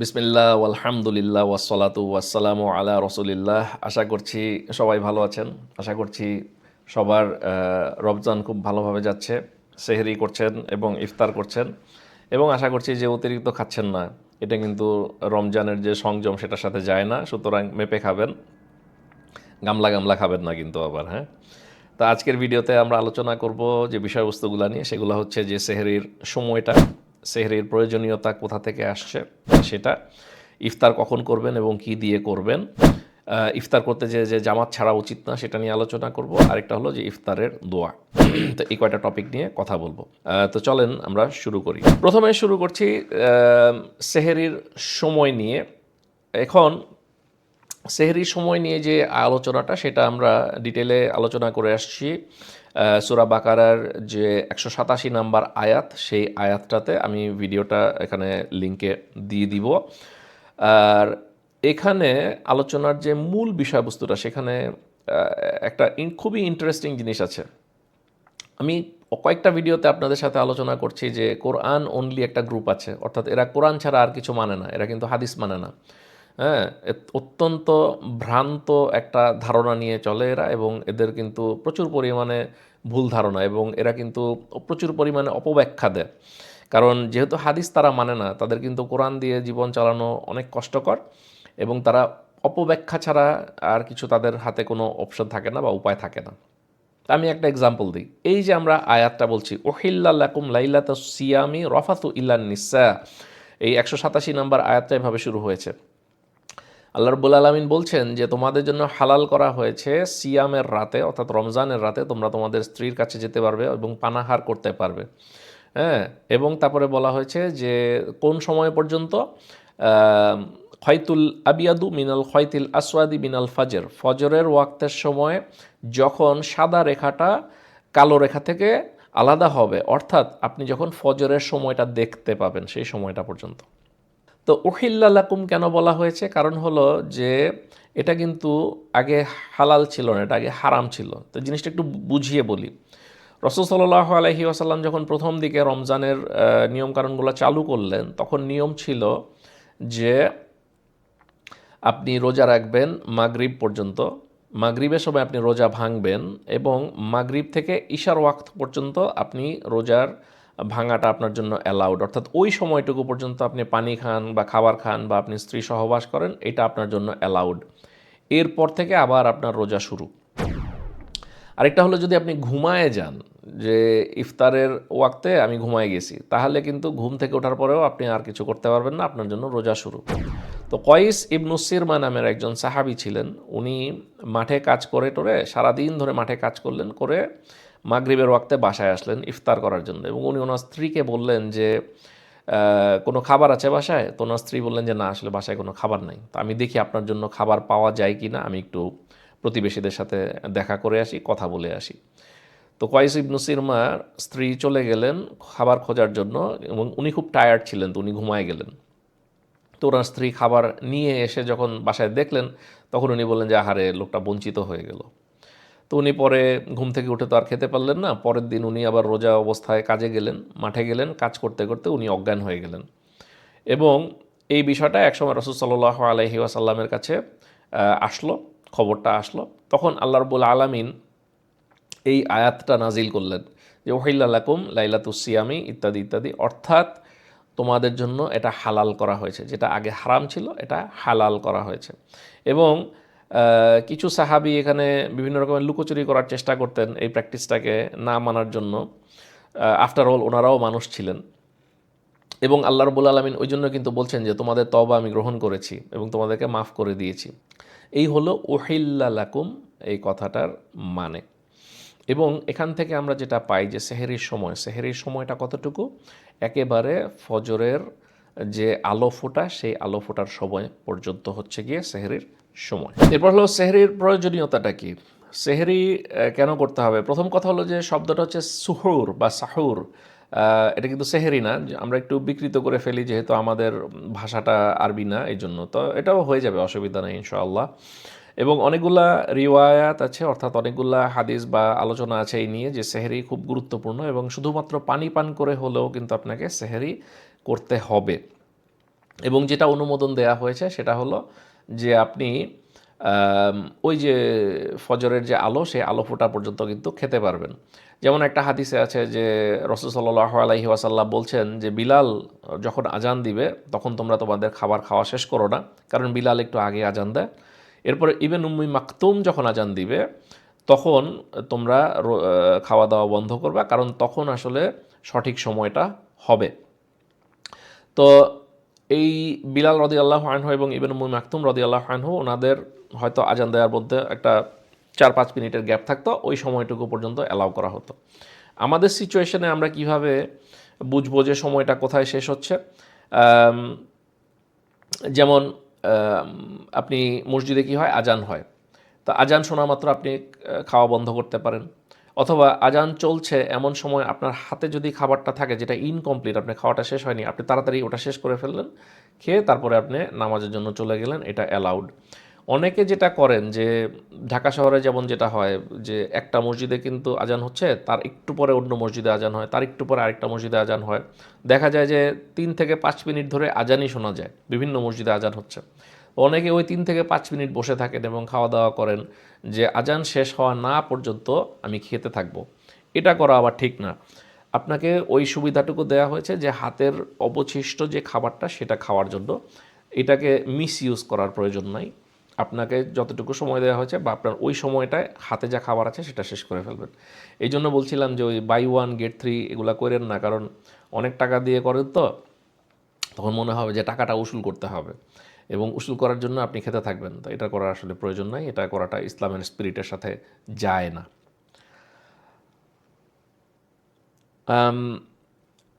বিসমিল্লাহ আলহামদুলিল্লাহ ওয়াসালাতু ওয়াসালামু আলা রসুলিল্লাহ। আশা করছি সবাই ভালো আছেন। আশা করছি সবার রমজান খুব ভালোভাবে যাচ্ছে, সেহরি করছেন এবং ইফতার করছেন এবং আশা করছি যে অতিরিক্ত খাচ্ছেন না। এটা কিন্তু রমজানের যে সংযম, সেটার সাথে যায় না, সুতরাং মেপে খাবেন। গামলা গামলা খাবেন না কিন্তু আবার হ্যাঁ? তা আজকের ভিডিওতে আমরা আলোচনা করব যে বিষয়বস্তুগুলো নিয়ে, সেগুলো হচ্ছে যে সেহরির সময়টা। সেহরির প্রয়োজনীয়তা কোথা থেকে আসছে সেটা ইফতার কখন করবেন এবং কি দিয়ে করবেন। ইফতার করতে যে যে জামাত ছাড়া উচিত না সেটা নিয়ে আলোচনা করব। আরেকটা হলো যে ইফতারের দোয়া। তো এই কয়টা টপিক নিয়ে কথা বলব। তো চলেন আমরা শুরু করি। প্রথমে শুরু করছি সেহরির সময় নিয়ে। এখন সেহরির সময় নিয়ে যে আলোচনাটা, সেটা আমরা ডিটেলে আলোচনা করে আসছি। সূরা বাকারার যে একশো সাতাশি নাম্বার আয়াত, সেই আয়াতটাতে আমি ভিডিওটা এখানে লিঙ্কে দিয়ে দিব। আর এখানে আলোচনার যে মূল বিষয়বস্তুটা, সেখানে একটা খুবই ইন্টারেস্টিং জিনিস আছে। আমি কয়েকটা ভিডিওতে আপনাদের সাথে আলোচনা করছি যে কোরআন অনলি একটা গ্রুপ আছে, অর্থাৎ এরা কোরআন ছাড়া আর কিছু মানে না, এরা কিন্তু হাদিস মানে না। হ্যাঁ অত্যন্ত ভ্রান্ত একটা ধারণা নিয়ে চলে এরা এবং এদের কিন্তু প্রচুর পরিমাণে ভুল ধারণা এবং এরা কিন্তু প্রচুর পরিমাণে অপব্যাখ্যা দেয়। কারণ যেহেতু হাদিস তারা মানে না, তাদের কিন্তু কোরআন দিয়ে জীবন চালানো অনেক কষ্টকর এবং তারা অপব্যাখ্যা ছাড়া আর কিছু তাদের হাতে কোনো অপশন থাকে না বা উপায় থাকে না। আমি একটা এক্সাম্পল দিই। এই যে আমরা আয়াতটা বলছি ওহিল্লাকুম লাইলাত সিয়ামি রফাতু ইল্লা নিসা এই একশো সাতাশি নম্বর আয়াতটা এভাবে শুরু হয়েছে। আল্লাহ রব্বুল আলমিন বলছেন যে, তোমাদের জন্য হালাল করা হয়েছে সিয়ামের রাতে, অর্থাৎ রমজানের রাতে তোমরা তোমাদের স্ত্রীর কাছে যেতে পারবে এবং পানাহার করতে পারবে। হ্যাঁ এবং তারপরে বলা হয়েছে যে, কোন সময় পর্যন্ত? খয়তুল আবিয়াদু মিনাল খয়তিল আসওয়াদি মিনাল ফাজর। ফজরের ওয়াক্তের সময় যখন সাদা রেখাটা কালো রেখা থেকে আলাদা হবে, অর্থাৎ আপনি যখন ফজরের সময়টা দেখতে পাবেন, সেই সময়টা পর্যন্ত। তো উহিল্লাকুম কেন বলা হয়েছে? কারণ হলো যে এটা কিন্তু আগে হালাল ছিল না, এটা আগে হারাম ছিল। তো জিনিসটা একটু বুঝিয়ে বলি। রসুল সাল্লাহ আলহি আসাল্লাম যখন প্রথম দিকে রমজানের নিয়মকানুনগুলো চালু করলেন, তখন নিয়ম ছিল যে আপনি রোজা রাখবেন মাগরিব পর্যন্ত, মাগরিবের সময় আপনি রোজা ভাঙবেন এবং মাগরিব থেকে ঈশার ওয়াক্ত পর্যন্ত আপনি রোজার ভাঙাটা আপনার জন্য অ্যালাউড অর্থাৎ ওই সময়টুকু পর্যন্ত আপনি পানি খান বা খাবার খান বা আপনি স্ত্রী সহবাস করেন, এটা আপনার জন্য অ্যালাউড এরপর থেকে আবার আপনার রোজা শুরু। আরেকটা হলো যদি আপনি ঘুমায় যান, যে ইফতারের ওয়াক্তে আমি ঘুমায় গেছি, তাহলে কিন্তু ঘুম থেকে ওঠার পরেও আপনি আর কিছু করতে পারবেন না, আপনার জন্য রোজা শুরু। তো কয়েস ইবনুসিরমা নামের একজন সাহাবি ছিলেন, উনি মাঠে কাজ করে টোরে সারাদিন ধরে মাঠে কাজ করলেন করে মাগরিবের ওয়াক্তে বাসায় আসলেন ইফতার করার জন্য এবং উনি ওনার স্ত্রীকে বললেন যে কোনো খাবার আছে বাসায়? তো ওনার স্ত্রী বললেন যে, না, আসলে বাসায় কোনো খাবার নাই। তো আমি দেখি আপনার জন্য খাবার পাওয়া যায় কি না আমি একটু প্রতিবেশীদের সাথে দেখা করে আসি, কথা বলে আসি। তো কয়েস ইবনু সিরমার স্ত্রী চলে গেলেন খাবার খোঁজার জন্য এবং উনি খুব টায়ার্ড ছিলেন, তো উনি ঘুমায় গেলেন। তো ওনার স্ত্রী খাবার নিয়ে এসে যখন বাসায় দেখলেন, তখন উনি বললেন যে, আহারে, লোকটা বঞ্চিত হয়ে গেল। তো উনি পরে ঘুম থেকে উঠে তো আর খেতে পারলেন না। পরের দিন উনি আবার রোজা অবস্থায় কাজে গেলেন, মাঠে গেলেন, কাজ করতে করতে উনি অজ্ঞান হয়ে গেলেন। এবং এই বিষয়টা একসময় রসুল সাল্লাহ আলহি আসাল্লামের কাছে আসলো, খবরটা আসলো। তখন আল্লাহ রবুল আলমিন এই আয়াতটা নাজিল করলেন যে ওহিল্লাকুম লাইলাতুসিয়ামি ইত্যাদি ইত্যাদি। অর্থাৎ তোমাদের জন্য এটা হালাল করা হয়েছে। যেটা আগে হারাম ছিল, এটা হালাল করা হয়েছে। এবং কিছু সাহাবি এখানে বিভিন্ন রকমের লুকোচুরি করার চেষ্টা করতেন এই প্র্যাকটিসটাকে না মানার জন্য। আফটার অল ওনারাও মানুষ ছিলেন। এবং আল্লাহ রবুল আলমিন ওই জন্য কিন্তু বলছেন যে, তোমাদের তবা আমি গ্রহণ করেছি এবং তোমাদেরকে মাফ করে দিয়েছি। এই হলো ওহিল্লাকুম এই কথাটার মানে। এবং এখান থেকে আমরা যেটা পাই যে, সেহেরির সময়। সেহেরির সময়টা কতটুকু? একেবারে ফজরের যে আলো ফোটা, সেই আলো ফোটার সময় পর্যন্ত হচ্ছে গিয়ে সেহেরির সময়। এরপর হলো সেহরির প্রয়োজনীয়তাটা কি? সেহরি কেন করতে হবে? প্রথম কথা হলো যে শব্দটা হচ্ছে সুহুর বা সাহুর। এটা কিন্তু সেহেরি না। আমরা একটু বিকৃত করে ফেলি যেহেতু আমাদের ভাষাটা আরবি না এই জন্য তো এটাও হয়ে যাবে, অসুবিধা নেই, ইনশাআল্লাহ। এবং অনেকগুলা রিওয়ায়াত আছে, অর্থাৎ অনেকগুলা হাদিস বা আলোচনা আছে এই নিয়ে যে সেহেরি খুব গুরুত্বপূর্ণ এবং শুধুমাত্র পানি পান করে হলেও কিন্তু আপনাকে সেহেরি করতে হবে। এবং যেটা অনুমোদন দেয়া হয়েছে সেটা হলো যে আপনি ওই যে ফজরের যে আলো, সেই আলো ফোটা পর্যন্ত কিন্তু খেতে পারবেন। যেমন একটা হাদিসে আছে যে রসুল সাল্লাহ আলহি ওয়াসাল্লাম বলছেন যে, বিলাল যখন আজান দিবে, তখন তোমরা তোমাদের খাবার খাওয়া শেষ করো না, কারণ বিলাল একটু আগে আজান দেয়। এরপরে ইবেন উম্মি মাকতুম যখন আজান দিবে, তখন তোমরা খাওয়া দাওয়া বন্ধ করবা, কারণ তখন আসলে সঠিক সময়টা হবে। তো এই বিলাল রদি আল্লাহ আনহু এবং ইবেন উম্মুল মাকতুম রদি আল্লাহ আনহু, ওনাদের হয়তো আজান দেওয়ার মধ্যে একটা চার পাঁচ মিনিটের গ্যাপ থাকতো, ওই সময়টুকু পর্যন্ত অ্যালাউ করা হতো। আমাদের সিচুয়েশনে আমরা কীভাবে বুঝব যে সময়টা কোথায় শেষ হচ্ছে? যেমন আপনি মসজিদে কি হয়? আজান হয়। তা আজান শোনা মাত্র আপনি খাওয়া বন্ধ করতে পারেন। অথবা আজান চলছে এমন সময় আপনার হাতে যদি খাবারটা থাকে যেটা ইনকমপ্লিট আপনি খাওয়াটা শেষ হয়নি, আপনি তাড়াতাড়ি ওটা শেষ করে ফেললেন, খেয়ে তারপরে আপনি নামাজের জন্য চলে গেলেন, এটা অ্যালাউড অনেকে যেটা করেন যে ঢাকা শহরে যেমন যেটা হয় যে একটা মসজিদে কিন্তু আজান হচ্ছে, তার একটু পরে অন্য মসজিদে আজান হয়, তার একটু পরে আরেকটা মসজিদে আজান হয়। দেখা যায় যে তিন থেকে পাঁচ মিনিট ধরে আজানই শোনা যায়, বিভিন্ন মসজিদে আজান হচ্ছে। অনেকে ওই তিন থেকে পাঁচ মিনিট বসে থাকেন এবং খাওয়া দাওয়া করেন যে আজান শেষ হওয়া না পর্যন্ত আমি খেতে থাকব। এটা করা আবার ঠিক না। আপনাকে ওই সুবিধাটুকু দেওয়া হয়েছে যে হাতের অবশিষ্ট যে খাবারটা সেটা খাওয়ার জন্য। এটাকে মিস ইউজ করার প্রয়োজন নাই। আপনাকে যতটুকু সময় দেওয়া হয়েছে বা আপনার ওই সময়টায় হাতে যা খাবার আছে সেটা শেষ করে ফেলবেন। এই জন্য বলছিলাম যে ওই বাই ওয়ান গেট থ্রি এগুলো করেন না। কারণ অনেক টাকা দিয়ে করেন তো, তখন মনে হবে যে টাকাটা উসুল করতে হবে। এবং উসুল করার জন্য আপনি খেতে থাকবেন। তো এটা করার আসলে প্রয়োজন নাই, এটা করাটা ইসলামের স্পিরিটের সাথে যায় না।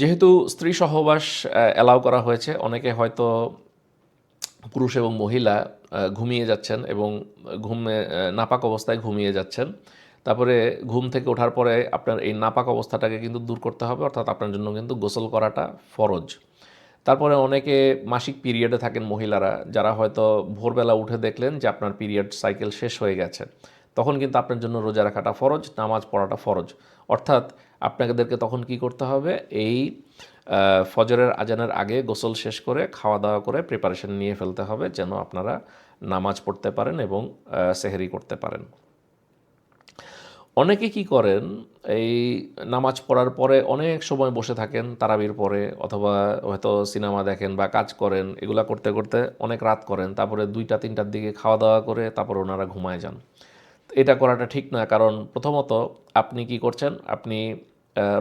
যেহেতু স্ত্রী সহবাস অ্যালাউ করা হয়েছে, অনেকে হয়তো পুরুষ এবং মহিলা ঘুমিয়ে যাচ্ছেন এবং ঘুমে নাপাক অবস্থায় ঘুমিয়ে যাচ্ছেন। তারপরে ঘুম থেকে ওঠার পরে আপনার এই নাপাক অবস্থাটাকে কিন্তু দূর করতে হবে, অর্থাৎ আপনার জন্য কিন্তু গোসল করাটা ফরজ। তারপরে অনেকে মাসিক পিরিয়ডে থাকেন মহিলারা, যারা হয়তো ভোরবেলা উঠে দেখলেন যে আপনার পিরিয়ড সাইকেল শেষ হয়ে গেছে। তখন কিন্তু আপনার জন্য রোজা রাখাটা ফরজ, নামাজ পড়াটা ফরজ। অর্থাৎ আপনাদেরকে তখন কি করতে হবে? এই ফজরের আজানের আগে গোসল শেষ করে খাওয়া দাওয়া করে প্রিপারেশন নিয়ে ফেলতে হবে যেন আপনারা নামাজ পড়তে পারেন এবং সেহরি করতে পারেন। অনেকে কি করেন, এই নামাজ পড়ার পরে অনেক সময় বসে থাকেন তারাবির পরে, অথবা হয়তো সিনেমা দেখেন বা কাজ করেন, এগুলা করতে করতে অনেক রাত করেন, তারপরে দুইটা, তিনটার দিকে খাওয়া দাওয়া করে তারপর ওনারা ঘুমায় যান। এটা করাটা ঠিক না, কারণ প্রথমত আপনি কি করছেন, আপনি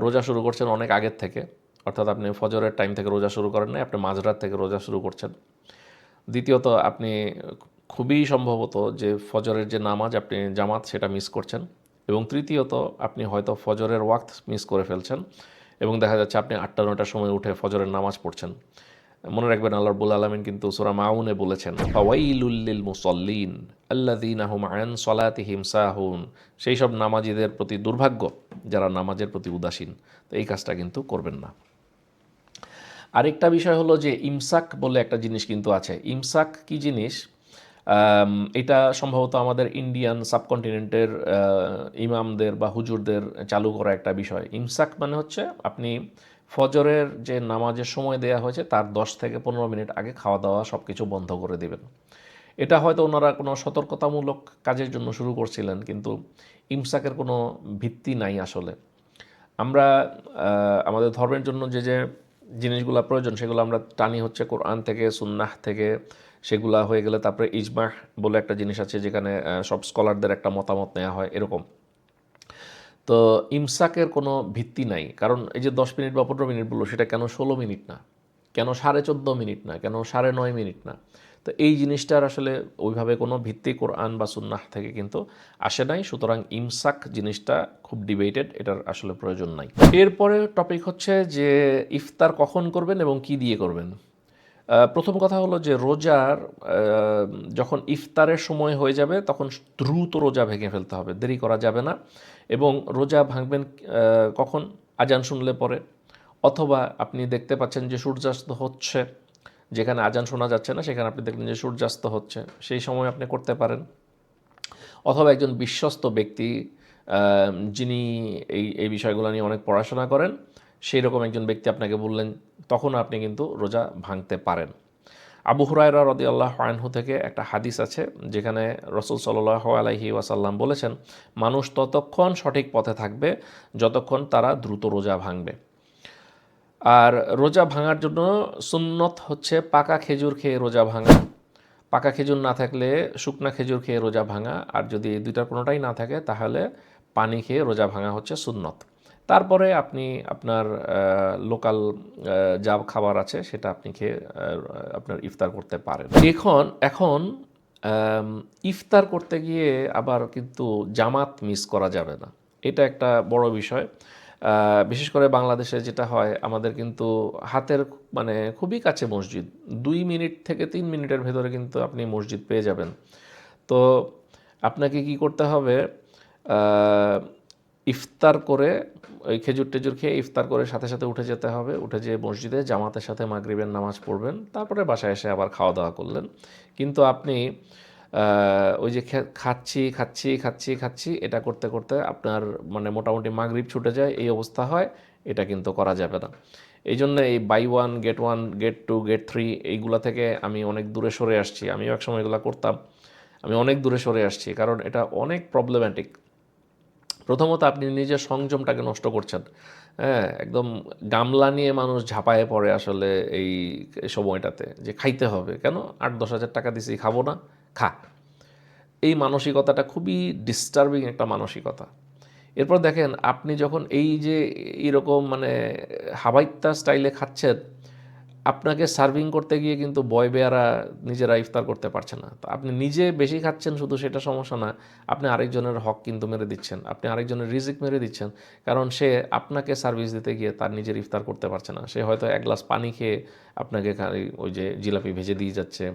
রোজা শুরু করছেন অনেক আগের থেকে, অর্থাৎ আপনি ফজরের টাইম থেকে রোজা শুরু করেন না আপনি মাঝরাত থেকে রোজা শুরু করছেন। দ্বিতীয়ত, আপনি খুবই সম্ভবত যে ফজরের যে নামাজ আপনি জামাত সেটা মিস করছেন। এবং তৃতীয়ত, আপনি হয়তো ফজরের ওয়াক্ত মিস করে ফেলছেন এবং দেখা যাচ্ছে আপনি আটটা নটার সময় উঠে ফজরের নামাজ পড়ছেন। মনে রাখবেন, আল্লাহ রব্বুল আলমিন কিন্তু সুরা মাউনে বলেছেন ফাওয়াইলুল্লিল মুসল্লিন আল্লাদিন আহম আয়ন সলাতিহিম সাহুন। সেই সব নামাজিদের প্রতি দুর্ভাগ্য, যারা নামাজের প্রতি উদাসীন। তো এই কাজটা কিন্তু করবেন না। আরেকটা বিষয় হলো যে, ইমসাক বলে একটা জিনিস কিন্তু আছে। ইমসাক কি জিনিস? এটা সম্ভবত আমাদের ইন্ডিয়ান সাবকন্টিনেন্টের ইমামদের বা হুজুরদের চালু করা একটা বিষয়। ইমসাক মানে হচ্ছে আপনি ফজরের যে নামাজের সময় দেয়া হয়েছে, তার দশ থেকে পনেরো মিনিট আগে খাওয়া দাওয়া সব কিছু বন্ধ করে দেবেন। এটা হয়তো ওনারা কোনো সতর্কতামূলক কাজের জন্য শুরু করছিলেন, কিন্তু ইমসাকের কোনো ভিত্তি নাই আসলে। আমরা আমাদের ধর্মের জন্য যে যে জিনিসগুলো প্রয়োজন, সেগুলো আমরা টানি হচ্ছে কোরআন থেকে, সুন্নাহ থেকে, সেগুলা হয়ে গেলে তারপরে ইজমাহ বলে একটা জিনিস আছে যেখানে সব স্কলারদের একটা মতামত নেওয়া হয় এরকম। তো ইমসাকের কোনো ভিত্তি নাই, কারণ এই যে দশ মিনিট বা পনেরো মিনিট বলল, সেটা কেন ষোলো মিনিট না? কেন সাড়ে চোদ্দ মিনিট না? কেন সাড়ে নয় মিনিট না? তো এই জিনিসটার আসলে ওইভাবে কোনো ভিত্তি কোরআন বা সুন্নাহ থেকে কিন্তু আসে নাই। সুতরাং ইমসাক জিনিসটা খুব ডিবেটেড এটার আসলে প্রয়োজন নাই। এরপরে টপিক হচ্ছে যে ইফতার কখন করবেন এবং কি দিয়ে করবেন? প্রথম কথা হলো যে রোজার যখন ইফতারের সময় হয়ে যাবে তখন দ্রুত রোজা ভেঙে ফেলতে হবে, দেরি করা যাবে না। এবং রোজা ভাঙবেন কখন? আজান শুনলে পরে। অথবা আপনি দেখতে পাচ্ছেন যে সূর্যাস্ত হচ্ছে। যেখানে আজান শোনা যাচ্ছে না, সেখানে আপনি দেখলেন যে সূর্যাস্ত হচ্ছে। সেই সময় আপনি করতে পারেন। অথবা একজন বিশ্বস্ত ব্যক্তি যিনি এই এই বিষয়গুলো নিয়ে অনেক পড়াশোনা করেন সেই রকম একজন ব্যক্তি আপনাকে বললেন, তখন আপনি কিন্তু রোজা ভাঙতে পারেন। আবু হুরায়রা রদি আল্লাহ আনহু থেকে একটা হাদিস আছে, যেখানে রসুল সাল্লাহ আলাইহি ওয়াসাল্লাম বলেছেন, মানুষ ততক্ষণ সঠিক পথে থাকবে, যতক্ষণ তারা দ্রুত রোজা ভাঙবে। আর রোজা ভাঙার জন্য সুন্নত হচ্ছে পাকা খেজুর খেয়ে রোজা ভাঙা। পাকা খেজুর না থাকলে শুকনা খেজুর খেয়ে রোজা ভাঙা। আর যদি দুইটার কোনোটাই না থাকে, তাহলে পানি খেয়ে রোজা ভাঙা হচ্ছে সুন্নত। তারপরে আপনি আপনার লোকাল যা খাবার আছে, সেটা আপনি খেয়ে আপনার ইফতার করতে পারেন। এখন এখন ইফতার করতে গিয়ে আবার কিন্তু জামাত মিস করা যাবে না। এটা একটা বড় বিষয়। বিশেষ করে বাংলাদেশে যেটা হয়, আমাদের কিন্তু হাতের মানে খুবই কাছে মসজিদ। দুই মিনিট থেকে তিন মিনিটের ভেতরে কিন্তু আপনি মসজিদ পেয়ে যাবেন। তো আপনাকে কি করতে হবে ইফতার করে, ওই খেজুর টেজুর খেয়ে ইফতার করে সাথে সাথে উঠে যেতে হবে। উঠে যেয়ে মসজিদে জামাতের সাথে মাগরিবের নামাজ পড়বেন। তারপরে বাসায় এসে আবার খাওয়া দাওয়া করলেন। কিন্তু আপনি ওই যে খাচ্ছি খাচ্ছি খাচ্ছি খাচ্ছি, এটা করতে করতে আপনার মানে মোটামুটি মাগরিব ছুটে যায়, এই অবস্থা হয়, এটা কিন্তু করা যাবে না। এই জন্য এই buy one get one get two get three এইগুলা থেকে আমি অনেক দূরে সরে আসছি। আমিও একসময় এগুলো করতাম, আমি অনেক দূরে সরে আসছি, কারণ এটা অনেক প্রবলেম্যাটিক প্রথমত আপনি নিজের সংযমটাকে নষ্ট করছেন হ্যাঁ একদম গামলা নিয়ে মানুষ ঝাঁপায়ে পড়ে আসলে এই সময়টাতে, যে খাইতে হবে, কেন? আট, দশ হাজার টাকা দিছি, খাব না। খা। এই মানসিকতাটা খুবই ডিস্টার্বিং একটা মানসিকতা। এরপর দেখেন, আপনি যখন এই যে এরকম মানে হাবাইত্যা স্টাইলে খাচ্ছেন, আপনাকে সার্ভিং করতে গিয়ে কিন্তু বয় বেয়ারা নিজেরা ইফতার করতে পারছে না। তো আপনি নিজে বেশি খাচ্ছেন শুধু সেটা সমস্যা না, আপনি আরেকজনের হক কিন্তু মেরে দিচ্ছেন, আপনি আরেকজনের রিজিক মেরে দিচ্ছেন, কারণ সে আপনাকে সার্ভিস দিতে গিয়ে তার নিজের ইফতার করতে পারছে না। সে হয়তো এক গ্লাস পানি খেয়ে আপনাকে ওই যে জিলাপি ভেজে দিয়ে যাচ্ছে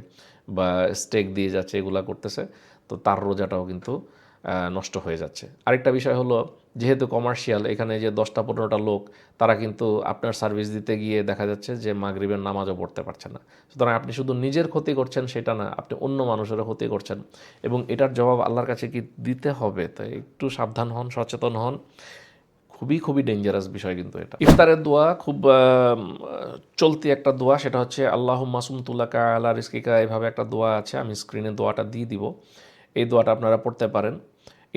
বা স্টেক দিয়ে যাচ্ছে, এগুলা করতেছে, তো তার রোজাটাও কিন্তু নষ্ট হয়ে যাচ্ছে। আরেকটা বিষয় হলো, যেহেতু কমার্শিয়াল এখানে যে দশটা পনেরোটা লোক, তারা কিন্তু আপনার সার্ভিস দিতে গিয়ে দেখা যাচ্ছে যে মাগরিবের নামাজও পড়তে পারছে না। সুতরাং আপনি শুধু নিজের ক্ষতি করছেন সেটা না, আপনি অন্য মানুষেরও ক্ষতি করছেন। এবং এটার জবাব আল্লাহর কাছে কি দিতে হবে? তাই একটু সাবধান হন, সচেতন হন। খুবই খুবই ডেঞ্জারাস বিষয় কিন্তু এটা। ইফতারের দোয়া খুব চলতি একটা দোয়া, সেটা হচ্ছে আল্লাহ মাসুমতুল্লাকা আল্লাহ রিস্কিকা এভাবে একটা দোয়া আছে, আমি স্ক্রিনে দোয়াটা দিয়ে দিব। এই দোয়াটা আপনারা পড়তে পারেন।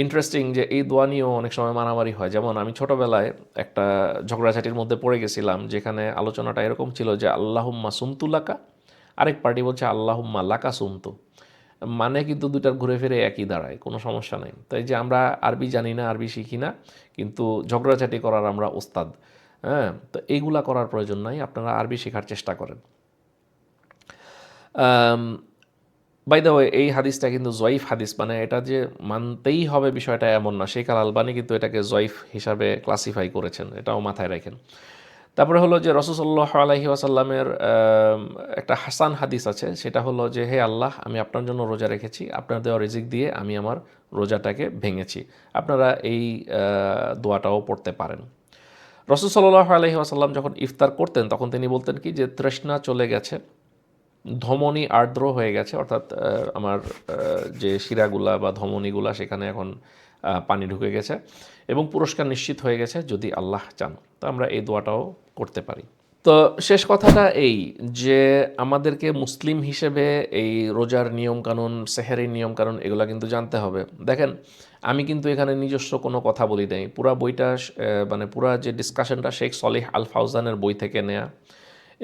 ইন্টারেস্টিং যে এই দোয়া নিয়েও অনেক সময় মারামারি হয়। যেমন আমি ছোটোবেলায় একটা ঝগড়াঝাটির মধ্যে পড়ে গেছিলাম, যেখানে আলোচনাটা এরকম ছিল যে, আল্লাহুম্মা সুমতুল্লাকা আরেক পার্টি বলছে, আল্লাহুম্মা লাকা সুমতু। মানে কিন্তু দুটার ঘুরে ফিরে একই দাঁড়ায়, কোনো সমস্যা নেই। তাই যে আমরা আরবি জানি না, আরবি শিখি না, কিন্তু ঝগড়াঝাটি করার আমরা ওস্তাদ হ্যাঁ? তো এইগুলা করার প্রয়োজন নাই, আপনারা আরবি শেখার চেষ্টা করেন। বাই দ্য ওয়ে এই হাদিসটা কিন্তু জয়ীফ হাদিস মানে এটা যে মানতেই হবে বিষয়টা এমন না। শেখ আল আলবানি কিন্তু এটাকে জয়ীফ হিসাবে ক্লাসিফাই করেছেন, এটাও মাথায় রাখেন। তারপরে হলো যে রসুসল্লাহ আলহি আসাল্লামের একটা হাসান হাদিস আছে। সেটা হলো যে, হে আল্লাহ, আমি আপনার জন্য রোজা রেখেছি। আপনার দেওয়া রিজিক দিয়ে আমি আমার রোজাটাকে ভেঙেছি। আপনারা এই দোয়াটাও পড়তে পারেন। রসুল সাল্লাহ আলহি আসাল্লাম যখন ইফতার করতেন, তখন তিনি বলতেন কি যে, তৃষ্ণা চলে গেছে, ধমনী আর্দ্র হয়ে গেছে। অর্থাৎ আমার যে শিরাগুলা বা ধমনীগুলা সেখানে এখন পানি ঢুকে গেছে এবং পুরস্কার নিশ্চিত হয়ে গেছে যদি আল্লাহ চান। তো আমরা এই দোয়াটাও করতে পারি। তো শেষ কথাটা এই যে আমাদেরকে মুসলিম হিসেবে এই রোজার নিয়মকানুন, সেহেরির নিয়মকানুন এগুলো কিন্তু জানতে হবে। দেখেন, আমি কিন্তু এখানে নিজস্ব কোনো কথা বলি নাই। পুরা বইটা মানে পুরা যে ডিসকাশনটা শেখ সলিহ আল ফাউজানের বই থেকে নেয়া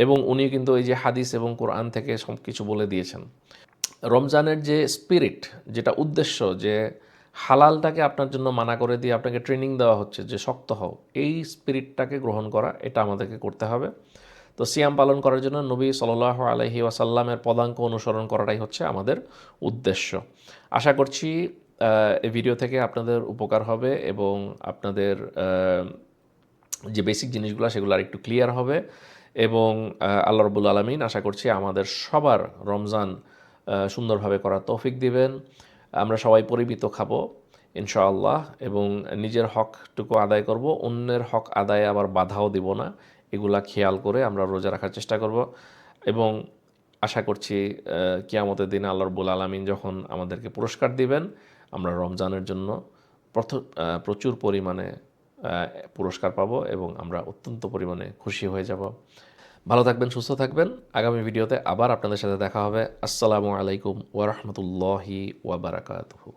এবং উনি কিন্তু এই যে হাদিস এবং কোরআন থেকে সব কিছু বলে দিয়েছেন। রমজানের যে স্পিরিট যেটা উদ্দেশ্য যে হালালটাকে আপনার জন্য মানা করে দিয়ে আপনাকে ট্রেনিং দেওয়া হচ্ছে যে শক্ত হও। এই স্পিরিটটাকে গ্রহণ করা, এটা আমাদেরকে করতে হবে। তো সিয়াম পালন করার জন্য নবী সাল্লাহ আলহি ওয়াসাল্লামের পদাঙ্ক অনুসরণ করাটাই হচ্ছে আমাদের উদ্দেশ্য। আশা করছি এই ভিডিও থেকে আপনাদের উপকার হবে এবং আপনাদের যে বেসিক জিনিসগুলো, সেগুলো আর একটু ক্লিয়ার হবে এবং আল্লাহ রবুল আলমিন আশা করছি আমাদের সবার রমজান সুন্দরভাবে করার তৌফিক দিবেন। আমরা সবাই পরিমিত খাব, ইনশাআল্লাহ, এবং নিজের হকটুকু আদায় করব, অন্যের হক আদায়ে আবার বাধাও দিব না। এগুলা খেয়াল করে আমরা রোজা রাখার চেষ্টা করব এবং আশা করছি কিয়ামতের দিনে আল্লাহ রবুল আলমিন যখন আমাদেরকে পুরস্কার দিবেন, আমরা রমজানের জন্য প্রচুর পরিমাণে পুরস্কার পাব এবং আমরা অত্যন্ত পরিমাণে খুশি হয়ে যাব। ভালো থাকবেন, সুস্থ থাকবেন। আগামী ভিডিওতে আবার আপনাদের সাথে দেখা হবে। আসসালামু আলাইকুম ওয়ারহমতুল্লাহি ওয়াবারাকাতহু ওয়া বারাকাতুহু।